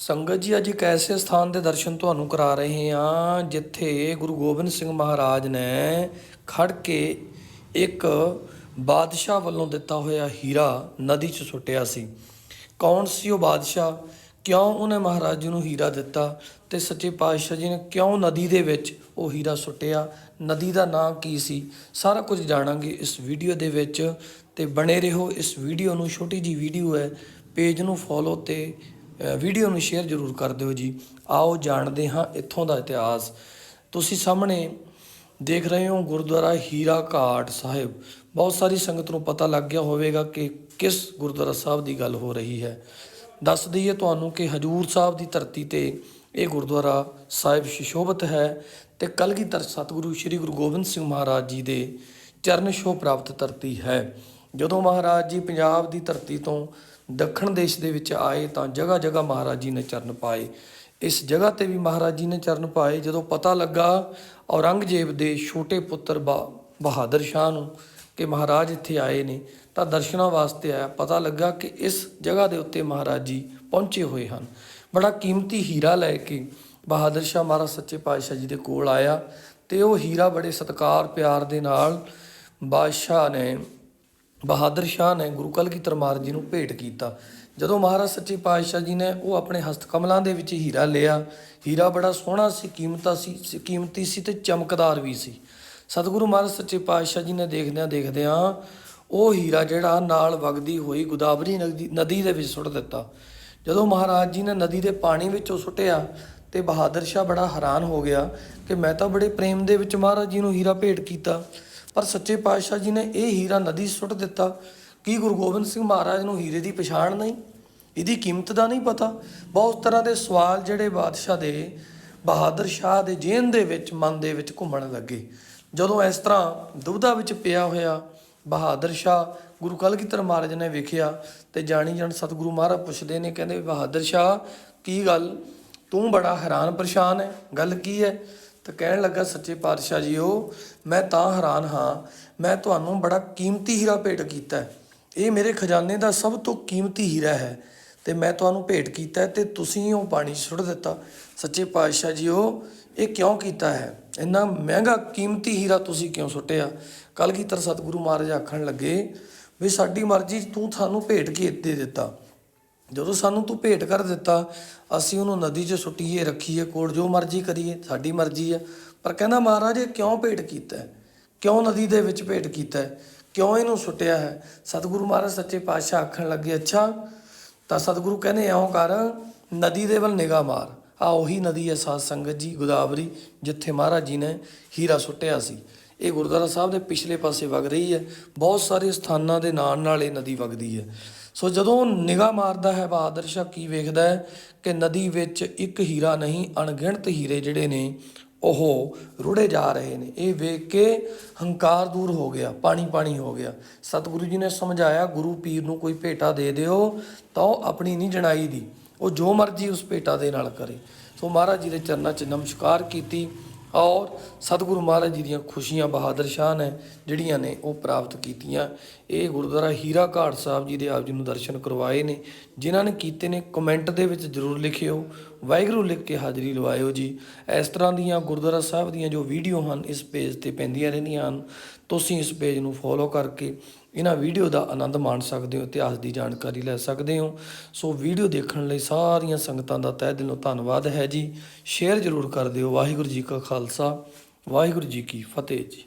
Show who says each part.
Speaker 1: ਸੰਗਤ ਜੀ, ਅੱਜ ਇੱਕ ਐਸੇ ਸਥਾਨ ਦੇ ਦਰਸ਼ਨ ਤੁਹਾਨੂੰ ਕਰਾ ਰਹੇ ਹਾਂ, ਜਿੱਥੇ ਗੁਰੂ ਗੋਬਿੰਦ ਸਿੰਘ ਮਹਾਰਾਜ ਨੇ ਖੜ ਕੇ ਇੱਕ ਬਾਦਸ਼ਾਹ ਵੱਲੋਂ ਦਿੱਤਾ ਹੋਇਆ ਹੀਰਾ ਨਦੀ 'ਚ ਸੁੱਟਿਆ ਸੀ। ਕੌਣ ਸੀ ਉਹ ਬਾਦਸ਼ਾਹ? ਕਿਉਂ ਉਹਨੇ ਮਹਾਰਾਜ ਜੀ ਨੂੰ ਹੀਰਾ ਦਿੱਤਾ? ਤੇ ਸੱਚੇ ਪਾਤਸ਼ਾਹ ਜੀ ਨੇ ਕਿਉਂ ਨਦੀ ਦੇ ਵਿੱਚ ਉਹ ਹੀਰਾ ਸੁੱਟਿਆ? ਨਦੀ ਦਾ ਨਾਂ ਕੀ ਸੀ? ਸਾਰਾ ਕੁਝ ਜਾਣਾਂਗੇ ਇਸ ਵੀਡੀਓ ਦੇ ਵਿੱਚ। ਤੇ ਬਣੇ ਰਹੋ, ਇਸ ਵੀਡੀਓ ਨੂੰ, ਛੋਟੀ ਜੀ ਵੀਡੀਓ ਹੈ, ਪੇਜ ਨੂੰ ਫੋਲੋ ਤੇ ਵੀਡੀਓ ਨੂੰ ਸ਼ੇਅਰ ਜ਼ਰੂਰ ਕਰ ਦਿਓ ਜੀ। ਆਓ ਜਾਣਦੇ ਹਾਂ ਇੱਥੋਂ ਦਾ ਇਤਿਹਾਸ। ਤੁਸੀਂ ਸਾਹਮਣੇ ਦੇਖ ਰਹੇ ਹੋ ਗੁਰਦੁਆਰਾ ਹੀਰਾ ਘਾਟ ਸਾਹਿਬ। ਬਹੁਤ ਸਾਰੀ ਸੰਗਤ ਨੂੰ ਪਤਾ ਲੱਗ ਗਿਆ ਹੋਵੇਗਾ ਕਿ ਕਿਸ ਗੁਰਦੁਆਰਾ ਸਾਹਿਬ ਦੀ ਗੱਲ ਹੋ ਰਹੀ ਹੈ। ਦੱਸ ਦਈਏ ਤੁਹਾਨੂੰ ਕਿ ਹਜੂਰ ਸਾਹਿਬ ਦੀ ਧਰਤੀ ਤੇ ਇਹ ਗੁਰਦੁਆਰਾ ਸਾਹਿਬ ਸ਼ਿਸ਼ੋਭਤ ਹੈ ਤੇ ਕਲਗੀਧਰ ਸਤਿਗੁਰੂ ਸ੍ਰੀ ਗੁਰੂ ਗੋਬਿੰਦ ਸਿੰਘ ਮਹਾਰਾਜ ਜੀ ਦੇ ਚਰਨ ਛੋਹ ਪ੍ਰਾਪਤ ਧਰਤੀ ਹੈ। ਜਦੋਂ ਮਹਾਰਾਜ ਜੀ ਪੰਜਾਬ ਦੀ ਧਰਤੀ ਤੋਂ ਦੱਖਣ ਦੇਸ਼ ਦੇ ਵਿੱਚ ਆਏ ਤਾਂ ਜਗ੍ਹਾ ਜਗ੍ਹਾ ਮਹਾਰਾਜ ਜੀ ਨੇ ਚਰਨ ਪਾਏ। ਇਸ ਜਗ੍ਹਾ ਤੇ ਵੀ ਮਹਾਰਾਜ ਜੀ ਨੇ ਚਰਨ ਪਾਏ। ਜਦੋਂ ਪਤਾ ਲੱਗਾ, ਔਰੰਗਜ਼ੇਬ ਦੇ ਛੋਟੇ ਪੁੱਤਰ ਬਾ- ਬਹਾਦਰ ਸ਼ਾਹ ਨੂੰ ਕਿ ਮਹਾਰਾਜ ਇੱਥੇ ਆਏ ਨੇ, ਤਾਂ ਦਰਸ਼ਨਾਂ ਵਾਸਤੇ ਆਇਆ। ਪਤਾ ਲੱਗਾ ਕਿ ਇਸ ਜਗ੍ਹਾ ਦੇ ਉੱਤੇ ਮਹਾਰਾਜ ਜੀ ਪਹੁੰਚੇ ਹੋਏ ਹਨ। ਬੜਾ ਕੀਮਤੀ ਹੀਰਾ ਲੈ ਕੇ ਬਹਾਦਰ ਸ਼ਾਹ ਮਹਾਰਾਜ ਸੱਚੇ ਪਾਤਸ਼ਾਹ ਜੀ ਦੇ ਕੋਲ ਆਇਆ ਤੇ ਉਹ ਹੀਰਾ ਬੜੇ ਸਤਿਕਾਰ ਪਿਆਰ ਦੇ ਨਾਲ ਬਾਦਸ਼ਾਹ ਨੇ ਬਹਾਦਰ ਸ਼ਾਹ ਨੇ ਗੁਰੂ ਕਲਗੀਧਰ ਮਹਾਰਾਜ ਜੀ ਨੂੰ ਭੇਟ ਕੀਤਾ। ਜਦੋਂ ਮਹਾਰਾਜ ਸੱਚੇ ਪਾਤਸ਼ਾਹ ਜੀ ਨੇ ਉਹ ਆਪਣੇ ਹਸਤ ਕਮਲਾਂ ਦੇ ਵਿੱਚ ਹੀਰਾ ਲਿਆ, ਹੀਰਾ ਬੜਾ ਸੋਹਣਾ ਸੀ, ਕੀਮਤਾ ਸੀ ਕੀਮਤੀ ਸੀ ਤੇ ਚਮਕਦਾਰ ਵੀ ਸੀ। ਸਤਿਗੁਰੂ ਮਹਾਰਾਜ ਸੱਚੇ ਪਾਤਸ਼ਾਹ ਜੀ ਨੇ ਦੇਖਦਿਆਂ ਦੇਖਦਿਆਂ ਉਹ ਹੀਰਾ ਜਿਹੜਾ ਨਾਲ ਵਗਦੀ ਹੋਈ ਗੋਦਾਵਰੀ ਨਦੀ ਨਦੀ ਦੇ ਵਿੱਚ ਸੁੱਟ ਦਿੱਤਾ। ਜਦੋਂ ਮਹਾਰਾਜ ਜੀ ਨੇ ਨਦੀ ਦੇ ਪਾਣੀ ਵਿੱਚੋਂ ਸੁੱਟਿਆ ਤੇ ਬਹਾਦਰ ਸ਼ਾਹ ਬੜਾ ਹੈਰਾਨ ਹੋ ਗਿਆ ਕਿ ਮੈਂ ਤਾਂ ਬੜੇ ਪ੍ਰੇਮ ਦੇ ਵਿੱਚ ਮਹਾਰਾਜ ਜੀ ਨੂੰ ਹੀਰਾ ਭੇਟ ਕੀਤਾ। ਪਰ ਸੱਚੇ ਪਾਤਸ਼ਾਹ ਜੀ ਨੇ ਇਹ ਹੀਰਾ ਨਦੀ ਸੁੱਟ ਦਿੱਤਾ। ਕੀ ਗੁਰੂ ਗੋਬਿੰਦ ਸਿੰਘ ਮਹਾਰਾਜ ਨੂੰ ਹੀਰੇ ਦੀ ਪਛਾਣ ਨਹੀਂ? ਇਹਦੀ ਕੀਮਤ ਦਾ ਨਹੀਂ ਪਤਾ। ਬਹੁਤ ਤਰ੍ਹਾਂ ਦੇ ਸਵਾਲ ਜਿਹੜੇ ਬਾਦਸ਼ਾਹ ਦੇ, ਬਹਾਦਰ ਸ਼ਾਹ ਦੇ ਜੇਨ ਦੇ ਵਿੱਚ, ਮਨ ਦੇ ਵਿੱਚ ਘੁੰਮਣ ਲੱਗੇ। ਜਦੋਂ ਇਸ ਤਰ੍ਹਾਂ ਦੁਬਦਾ ਵਿੱਚ ਪਿਆ ਹੋਇਆ ਬਹਾਦਰ ਸ਼ਾਹ ਗੁਰੂ ਕਲਗੀਧਰ ਮਹਾਰਾਜ ਨੇ ਵੇਖਿਆ ਤੇ ਜਾਣੀ ਜਾਣ ਸਤਿਗੁਰੂ ਮਹਾਰਾਜ ਪੁੱਛਦੇ ਨੇ, ਕਹਿੰਦੇ ਬਹਾਦਰ ਸ਼ਾਹ, ਕੀ ਗੱਲ? ਤੂੰ ਬੜਾ ਹੈਰਾਨ ਪਰੇਸ਼ਾਨ ਹੈ। ਗੱਲ ਕੀ ਹੈ? ਤਾਂ ਕਹਿਣ ਲੱਗਾ, ਸੱਚੇ ਪਾਤਸ਼ਾਹ ਜੀਓ, ਮੈਂ ਤਾਂ ਹੈਰਾਨ ਹਾਂ। ਮੈਂ ਤੁਹਾਨੂੰ ਬੜਾ ਕੀਮਤੀ ਹੀਰਾ ਭੇਟ ਕੀਤਾ ਇਹ ਮੇਰੇ ਖਜ਼ਾਨੇ ਦਾ ਸਭ ਤੋਂ ਕੀਮਤੀ ਹੀਰਾ ਹੈ ਤੇ ਮੈਂ ਤੁਹਾਨੂੰ ਭੇਟ ਕੀਤਾ ਹੈ ਤੇ ਤੁਸੀਂ ਉਹ ਪਾਣੀ 'ਚ ਸੁੱਟ ਦਿੱਤਾ। ਸੱਚੇ ਪਾਤਸ਼ਾਹ ਜੀਓ, ਇਹ ਕਿਉਂ ਕੀਤਾ ਹੈ? ਇੰਨਾ ਮਹਿੰਗਾ ਕੀਮਤੀ ਹੀਰਾ ਤੁਸੀਂ ਕਿਉਂ ਸੁੱਟਿਆ? ਕਲਗੀਧਰ ਸਤਿਗੁਰੂ ਮਹਾਰਾਜ ਆਖਣ ਲੱਗੇ, ਵੀ ਸਾਡੀ ਮਰਜ਼ੀ ਤੂੰ ਤੁਹਾਨੂੰ ਭੇਟ ਕੀ ਦੇ ਦਿੱਤਾ। ਜਦੋਂ ਸਾਨੂੰ ਤੂੰ ਭੇਟ ਕਰ ਦਿੱਤਾ, ਅਸੀਂ ਉਹਨੂੰ ਨਦੀ 'ਚ ਸੁੱਟੀਏ, ਰੱਖੀਏ, ਕੋਲ ਜੋ ਮਰਜ਼ੀ ਕਰੀਏ, ਸਾਡੀ ਮਰਜ਼ੀ ਹੈ ਪਰ ਕਹਿੰਦਾ ਮਹਾਰਾਜ ਇਹ ਕਿਉਂ ਭੇਟ ਕੀਤਾ? ਕਿਉਂ ਨਦੀ ਦੇ ਵਿੱਚ ਭੇਟ ਕੀਤਾ? ਕਿਉਂ ਇਹਨੂੰ ਸੁੱਟਿਆ ਹੈ? ਸਤਿਗੁਰੂ ਮਹਾਰਾਜ ਸੱਚੇ ਪਾਤਸ਼ਾਹ ਆਖਣ ਲੱਗੇ, ਅੱਛਾ, ਤਾਂ ਸਤਿਗੁਰੂ ਕਹਿੰਦੇ, ਇਉਂ ਕਰ, ਨਦੀ ਦੇ ਵੱਲ ਨਿਗਾਹ ਮਾਰ। ਆ ਉਹੀ ਨਦੀ ਹੈ ਸਾਧ ਸੰਗਤ ਜੀ, ਗੋਦਾਵਰੀ, ਜਿੱਥੇ ਮਹਾਰਾਜ ਜੀ ਨੇ ਹੀਰਾ ਸੁੱਟਿਆ ਸੀ। ਇਹ ਗੁਰਦੁਆਰਾ ਸਾਹਿਬ ਦੇ ਪਿਛਲੇ ਪਾਸੇ ਵਗ ਰਹੀ ਹੈ। ਬਹੁਤ ਸਾਰੇ ਸਥਾਨਾਂ ਦੇ ਨਾਲ ਨਾਲ ਇਹ ਨਦੀ ਵਗਦੀ ਹੈ। ਸੋ ਜਦੋਂ ਨਿਗਾਹ ਮਾਰਦਾ ਹੈ, ਬਹਾਦਰ ਸ਼ਾਹ ਕੀ ਵੇਖਦਾ ਹੈ ਕਿ ਨਦੀ ਵਿੱਚ ਇੱਕ ਹੀਰਾ ਨਹੀਂ, ਅਣਗਿਣਤ ਹੀਰੇ ਜਿਹੜੇ ਨੇ, ਉਹ ਰੁੜੇ ਜਾ ਰਹੇ ਨੇ। ਇਹ ਵੇਖ ਕੇ ਹੰਕਾਰ ਦੂਰ ਹੋ ਗਿਆ ਪਾਣੀ ਪਾਣੀ ਹੋ ਗਿਆ। ਸਤਿਗੁਰੂ ਜੀ ਨੇ ਸਮਝਾਇਆ, ਗੁਰੂ ਪੀਰ ਨੂੰ ਕੋਈ ਭੇਟਾ ਦੇ ਦਿਓ, ਤਾਂ ਉਹ ਆਪਣੀ ਨਹੀਂ ਜਣਾਈ ਦੀ। ਉਹ ਜੋ ਮਰਜ਼ੀ ਉਸ ਭੇਟਾ ਦੇ ਨਾਲ ਕਰੇ। ਸੋ ਮਹਾਰਾਜ ਜੀ ਦੇ ਚਰਨਾਂ 'ਚ ਨਮਸਕਾਰ ਕੀਤੀ। ਔਰ ਸਤਿਗੁਰੂ ਮਹਾਰਾਜ ਜੀ ਦੀਆਂ ਖੁਸ਼ੀਆਂ ਬਹਾਦਰ ਸ਼ਾਹ ਨੇ ਜਿਹੜੀਆਂ ਨੇ ਉਹ ਪ੍ਰਾਪਤ ਕੀਤੀਆਂ। ਇਹ ਗੁਰਦੁਆਰਾ ਹੀਰਾ ਘਾਟ ਸਾਹਿਬ ਜੀ ਦੇ ਆਪ ਜੀ ਨੂੰ ਦਰਸ਼ਨ ਕਰਵਾਏ ਨੇ। ਜਿਨ੍ਹਾਂ ਨੇ ਕੀਤੇ ਨੇ, ਕਮੈਂਟ ਦੇ ਵਿੱਚ ਜ਼ਰੂਰ ਲਿਖਿਓ। ਵਾਹਿਗੁਰੂ ਲਿਖ ਕੇ ਹਾਜ਼ਰੀ ਲਵਾਇਓ ਜੀ। ਇਸ ਤਰ੍ਹਾਂ ਦੀਆਂ ਗੁਰਦੁਆਰਾ ਸਾਹਿਬ ਦੀਆਂ ਜੋ ਵੀਡੀਓ ਹਨ, ਇਸ ਪੇਜ ਤੇ ਪੈਂਦੀਆਂ ਰਹਿੰਦੀਆਂ ਹਨ। ਤੁਸੀਂ ਇਸ ਪੇਜ ਨੂੰ ਫੋਲੋ ਕਰਕੇ ਇਹਨਾਂ ਵੀਡੀਓ ਦਾ ਆਨੰਦ ਮਾਣ ਸਕਦੇ ਹੋ, ਇਤਿਹਾਸ ਦੀ ਜਾਣਕਾਰੀ ਲੈ ਸਕਦੇ ਹੋ। ਸੋ ਵੀਡੀਓ ਦੇਖਣ ਲਈ ਸਾਰੀਆਂ ਸੰਗਤਾਂ ਦਾ ਤਹਿ ਦਿਲੋਂ ਧੰਨਵਾਦ ਹੈ ਜੀ। ਸ਼ੇਅਰ ਜ਼ਰੂਰ ਕਰ ਦਿਓ। ਵਾਹਿਗੁਰੂ ਜੀ ਕਾ ਖਾਲਸਾ, ਵਾਹਿਗੁਰੂ ਜੀ ਕੀ ਫਤਿਹ ਜੀ।